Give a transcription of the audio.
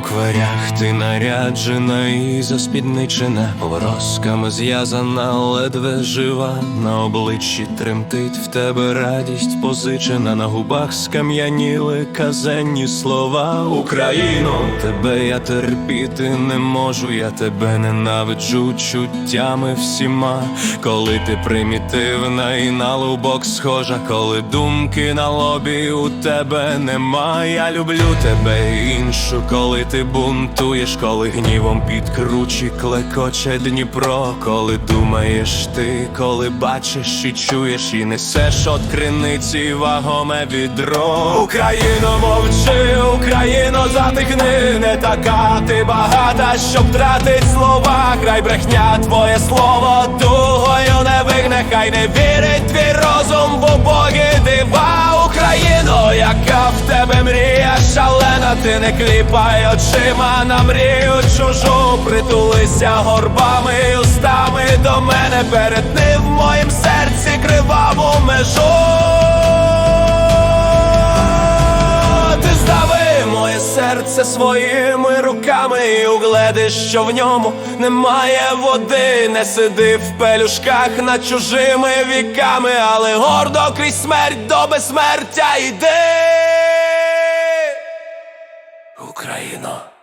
хварях ти наряджена і заспідничена, Поворозками зв'язана, ледве жива, на обличчі тремтить в тебе радість позичена, на губах скам'яніли казенні слова. Україно, тебе я терпіти не можу, я тебе ненавиджу чуттями всіма, коли ти примітивна і на лубок схожа, коли думки на лобі у тебе нема. Я люблю тебе іншу, коли ти бунтуєш, коли гнівом під кручі клекоче Дніпро, коли думаєш ти, коли бачиш і чуєш, і несеш от криниці вагоме відро. Україно, мовчи, Україно, затихни, не така ти багата, щоб тратить слова. Край брехня, твоє слово дугою не вигне, хай не вірить твій розум, бо боги дива ти не кліпай очима на мрію чужу, притулися горбами й устами до мене, перетни в моїм серці криваву межу. Ти здави моє серце своїми руками і угледиш, що в ньому немає води, не сиди в пелюшках над чужими віками, але гордо крізь смерть до безсмертя йди. Україно.